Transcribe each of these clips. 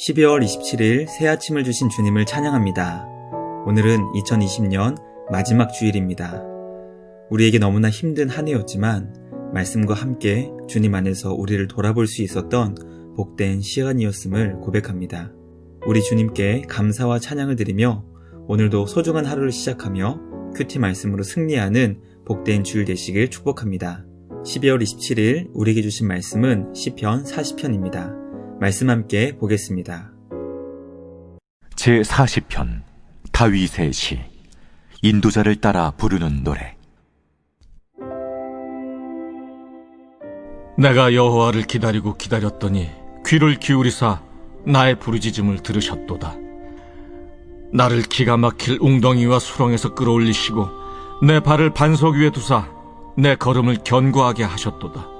12월 27일 새 아침을 주신 주님을 찬양합니다. 오늘은 2020년 마지막 주일입니다. 우리에게 너무나 힘든 한 해였지만 말씀과 함께 주님 안에서 우리를 돌아볼 수 있었던 복된 시간이었음을 고백합니다. 우리 주님께 감사와 찬양을 드리며 오늘도 소중한 하루를 시작하며 큐티 말씀으로 승리하는 복된 주일 되시길 축복합니다. 12월 27일 우리에게 주신 말씀은 시편 40편입니다. 말씀 함께 보겠습니다. 제 40편 다윗의 시 인도자를 따라 부르는 노래 내가 여호와를 기다리고 기다렸더니 귀를 기울이사 나의 부르짖음을 들으셨도다. 나를 기가 막힐 웅덩이와 수렁에서 끌어올리시고 내 발을 반석 위에 두사 내 걸음을 견고하게 하셨도다.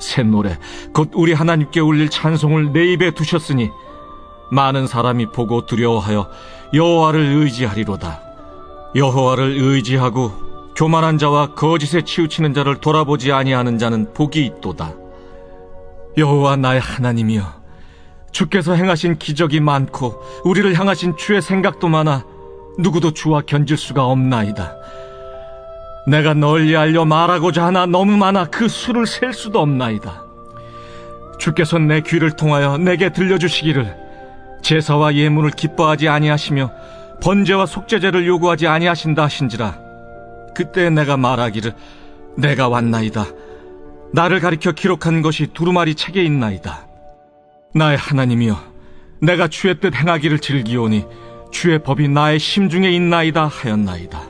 새 노래 곧 우리 하나님께 올릴 찬송을 내 입에 두셨으니 많은 사람이 보고 두려워하여 여호와를 의지하리로다. 여호와를 의지하고 교만한 자와 거짓에 치우치는 자를 돌아보지 아니하는 자는 복이 있도다. 여호와 나의 하나님이여 주께서 행하신 기적이 많고 우리를 향하신 주의 생각도 많아 누구도 주와 견질 수가 없나이다. 내가 널리 알려 말하고자 하나 너무 많아 그 수를 셀 수도 없나이다. 주께서 내 귀를 통하여 내게 들려주시기를 제사와 예물을 기뻐하지 아니하시며 번제와 속죄제를 요구하지 아니하신다 하신지라. 그때 내가 말하기를 내가 왔나이다. 나를 가리켜 기록한 것이 두루마리 책에 있나이다. 나의 하나님이여 내가 주의 뜻 행하기를 즐기오니 주의 법이 나의 심중에 있나이다 하였나이다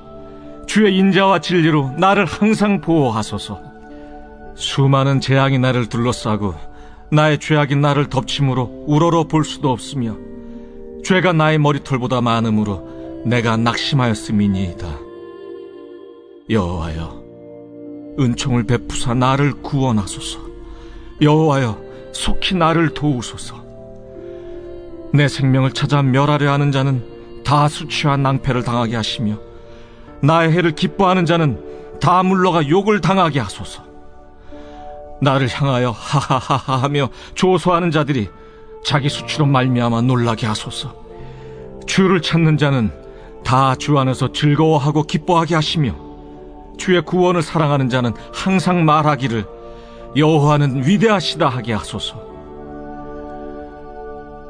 주의 인자와 진리로 나를 항상 보호하소서. 수많은 재앙이 나를 둘러싸고 나의 죄악이 나를 덮침으로 우러러 볼 수도 없으며 죄가 나의 머리털보다 많으므로 내가 낙심하였음이니이다. 여호와여, 은총을 베푸사 나를 구원하소서. 여호와여, 속히 나를 도우소서. 내 생명을 찾아 멸하려 하는 자는 다 수치와 낭패를 당하게 하시며 나의 해를 기뻐하는 자는 다 물러가 욕을 당하게 하소서. 나를 향하여 하하하하 하며 조소하는 자들이 자기 수치로 말미암아 놀라게 하소서. 주를 찾는 자는 다 주 안에서 즐거워하고 기뻐하게 하시며 주의 구원을 사랑하는 자는 항상 말하기를 여호와는 위대하시다 하게 하소서.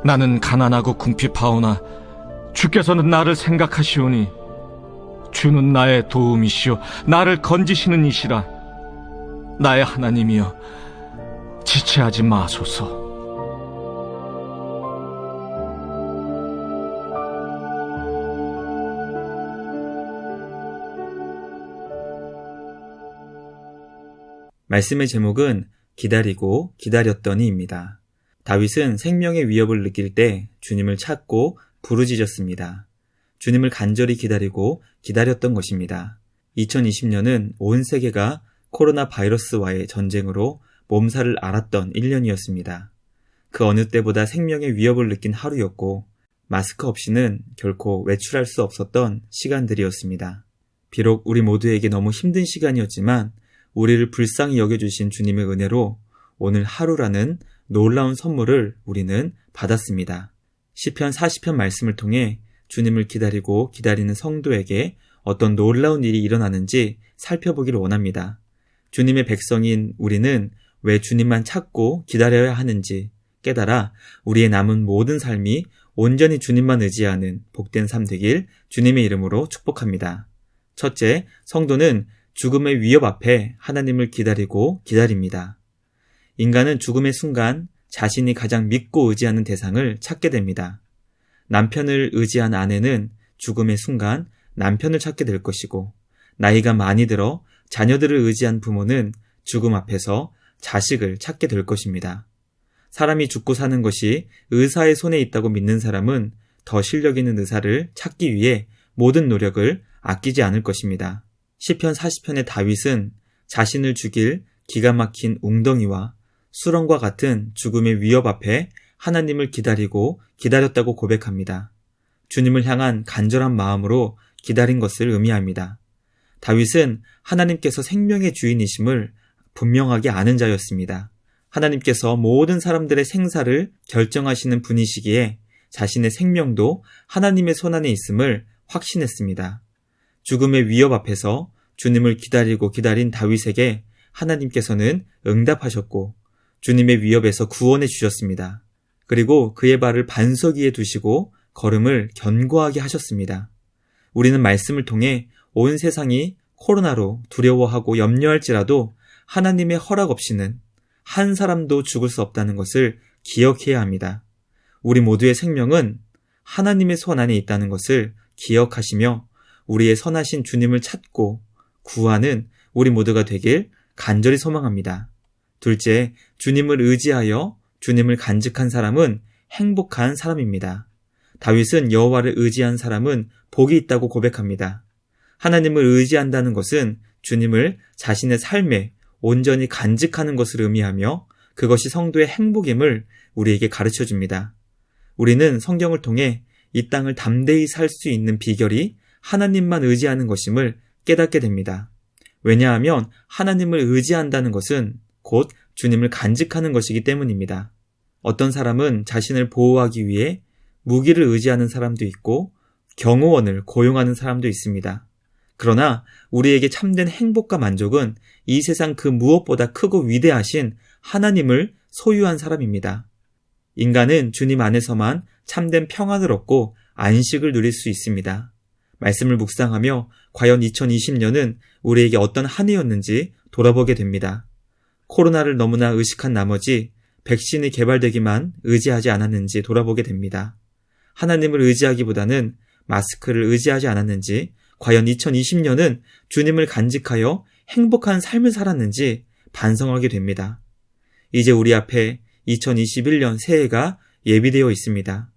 나는 가난하고 궁핍하오나 주께서는 나를 생각하시오니 주는 나의 도움이시오 나를 건지시는 이시라 나의 하나님이여 지체하지 마소서. 말씀의 제목은 기다리고 기다렸더니입니다. 다윗은 생명의 위협을 느낄 때 주님을 찾고 부르짖었습니다. 주님을 간절히 기다리고 기다렸던 것입니다. 2020년은 온 세계가 코로나 바이러스와의 전쟁으로 몸살을 앓았던 1년이었습니다. 그 어느 때보다 생명의 위협을 느낀 하루였고 마스크 없이는 결코 외출할 수 없었던 시간들이었습니다. 비록 우리 모두에게 너무 힘든 시간이었지만 우리를 불쌍히 여겨주신 주님의 은혜로 오늘 하루라는 놀라운 선물을 우리는 받았습니다. 시편 40편 말씀을 통해 주님을 기다리고 기다리는 성도에게 어떤 놀라운 일이 일어나는지 살펴보기를 원합니다. 주님의 백성인 우리는 왜 주님만 찾고 기다려야 하는지 깨달아 우리의 남은 모든 삶이 온전히 주님만 의지하는 복된 삶 되길 주님의 이름으로 축복합니다. 첫째, 성도는 죽음의 위협 앞에 하나님을 기다리고 기다립니다. 인간은 죽음의 순간 자신이 가장 믿고 의지하는 대상을 찾게 됩니다. 남편을 의지한 아내는 죽음의 순간 남편을 찾게 될 것이고, 나이가 많이 들어 자녀들을 의지한 부모는 죽음 앞에서 자식을 찾게 될 것입니다. 사람이 죽고 사는 것이 의사의 손에 있다고 믿는 사람은 더 실력 있는 의사를 찾기 위해 모든 노력을 아끼지 않을 것입니다. 시편 40편의 다윗은 자신을 죽일 기가 막힌 웅덩이와 수렁과 같은 죽음의 위협 앞에 하나님을 기다리고 기다렸다고 고백합니다. 주님을 향한 간절한 마음으로 기다린 것을 의미합니다. 다윗은 하나님께서 생명의 주인이심을 분명하게 아는 자였습니다. 하나님께서 모든 사람들의 생사를 결정하시는 분이시기에 자신의 생명도 하나님의 손안에 있음을 확신했습니다. 죽음의 위협 앞에서 주님을 기다리고 기다린 다윗에게 하나님께서는 응답하셨고 주님의 위협에서 구원해 주셨습니다. 그리고 그의 발을 반석 위에 두시고 걸음을 견고하게 하셨습니다. 우리는 말씀을 통해 온 세상이 코로나로 두려워하고 염려할지라도 하나님의 허락 없이는 한 사람도 죽을 수 없다는 것을 기억해야 합니다. 우리 모두의 생명은 하나님의 손 안에 있다는 것을 기억하시며 우리의 선하신 주님을 찾고 구하는 우리 모두가 되길 간절히 소망합니다. 둘째, 주님을 의지하여 주님을 간직한 사람은 행복한 사람입니다. 다윗은 여호와를 의지한 사람은 복이 있다고 고백합니다. 하나님을 의지한다는 것은 주님을 자신의 삶에 온전히 간직하는 것을 의미하며 그것이 성도의 행복임을 우리에게 가르쳐 줍니다. 우리는 성경을 통해 이 땅을 담대히 살 수 있는 비결이 하나님만 의지하는 것임을 깨닫게 됩니다. 왜냐하면 하나님을 의지한다는 것은 곧 주님을 간직하는 것이기 때문입니다. 어떤 사람은 자신을 보호하기 위해 무기를 의지하는 사람도 있고 경호원을 고용하는 사람도 있습니다. 그러나 우리에게 참된 행복과 만족은 이 세상 그 무엇보다 크고 위대하신 하나님을 소유한 사람입니다. 인간은 주님 안에서만 참된 평안을 얻고 안식을 누릴 수 있습니다. 말씀을 묵상하며 과연 2020년은 우리에게 어떤 한 해였는지 돌아보게 됩니다. 코로나를 너무나 의식한 나머지 백신이 개발되기만 의지하지 않았는지 돌아보게 됩니다. 하나님을 의지하기보다는 마스크를 의지하지 않았는지, 과연 2020년은 주님을 간직하여 행복한 삶을 살았는지 반성하게 됩니다. 이제 우리 앞에 2021년 새해가 예비되어 있습니다.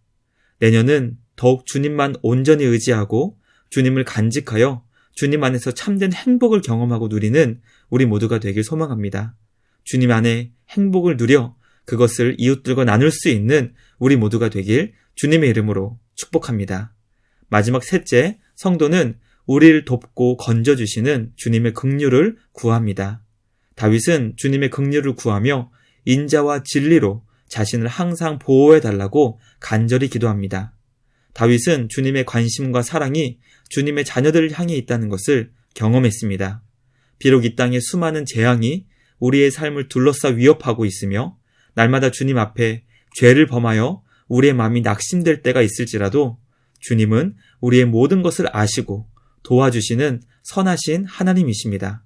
내년은 더욱 주님만 온전히 의지하고 주님을 간직하여 주님 안에서 참된 행복을 경험하고 누리는 우리 모두가 되길 소망합니다. 주님 안에 행복을 누려 그것을 이웃들과 나눌 수 있는 우리 모두가 되길 주님의 이름으로 축복합니다. 마지막 셋째, 성도는 우리를 돕고 건져주시는 주님의 긍휼을 구합니다. 다윗은 주님의 긍휼을 구하며 인자와 진리로 자신을 항상 보호해 달라고 간절히 기도합니다. 다윗은 주님의 관심과 사랑이 주님의 자녀들을 향해 있다는 것을 경험했습니다. 비록 이 땅에 수많은 재앙이 우리의 삶을 둘러싸 위협하고 있으며 날마다 주님 앞에 죄를 범하여 우리의 마음이 낙심될 때가 있을지라도 주님은 우리의 모든 것을 아시고 도와주시는 선하신 하나님이십니다.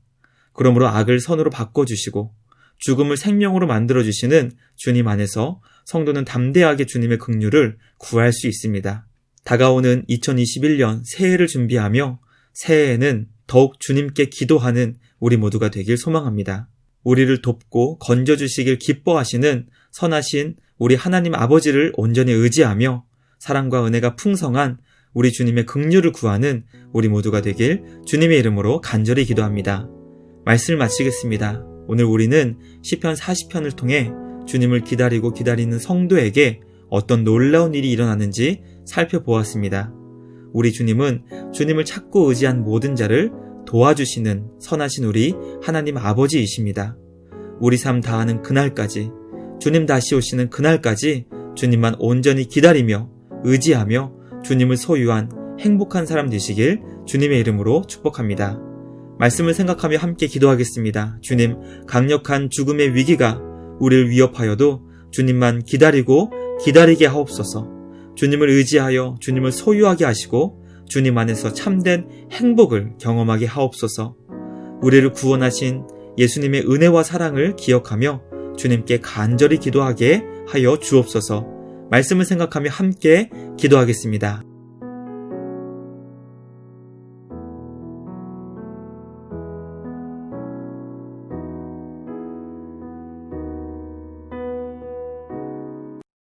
그러므로 악을 선으로 바꿔주시고 죽음을 생명으로 만들어주시는 주님 안에서 성도는 담대하게 주님의 긍휼을 구할 수 있습니다. 다가오는 2021년 새해를 준비하며 새해에는 더욱 주님께 기도하는 우리 모두가 되길 소망합니다. 우리를 돕고 건져주시길 기뻐하시는 선하신 우리 하나님 아버지를 온전히 의지하며 사랑과 은혜가 풍성한 우리 주님의 긍휼을 구하는 우리 모두가 되길 주님의 이름으로 간절히 기도합니다. 말씀을 마치겠습니다. 오늘 우리는 시편 40편을 통해 주님을 기다리고 기다리는 성도에게 어떤 놀라운 일이 일어나는지 살펴보았습니다. 우리 주님은 주님을 찾고 의지한 모든 자를 도와주시는 선하신 우리 하나님 아버지이십니다. 우리 삶 다하는 그날까지 주님 다시 오시는 그날까지 주님만 온전히 기다리며 의지하며 주님을 소유한 행복한 사람 되시길 주님의 이름으로 축복합니다. 말씀을 생각하며 함께 기도하겠습니다. 주님, 강력한 죽음의 위기가 우리를 위협하여도 주님만 기다리고 기다리게 하옵소서. 주님을 의지하여 주님을 소유하게 하시고 주님 안에서 참된 행복을 경험하게 하옵소서. 우리를 구원하신 예수님의 은혜와 사랑을 기억하며 주님께 간절히 기도하게 하여 주옵소서. 말씀을 생각하며 함께 기도하겠습니다.